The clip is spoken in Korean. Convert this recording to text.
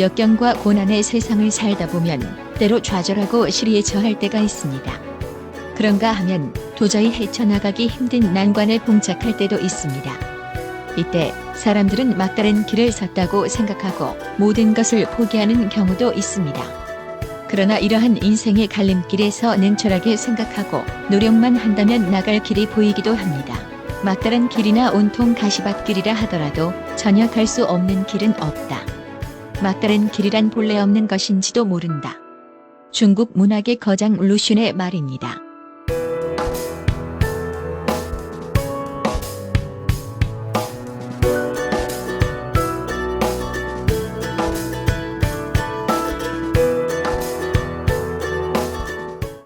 역경과 고난의 세상을 살다 보면 때로 좌절하고 시리에 처할 때가 있습니다. 그런가 하면 도저히 헤쳐나가기 힘든 난관에 봉착할 때도 있습니다. 이때 사람들은 막다른 길을 섰다고 생각하고 모든 것을 포기하는 경우도 있습니다. 그러나 이러한 인생의 갈림길에서 냉철하게 생각하고 노력만 한다면 나갈 길이 보이기도 합니다. 막다른 길이나 온통 가시밭길이라 하더라도 전혀 갈 수 없는 길은 없다. 막다른 길이란 본래 없는 것인지도 모른다. 중국 문학의 거장 루슌의 말입니다.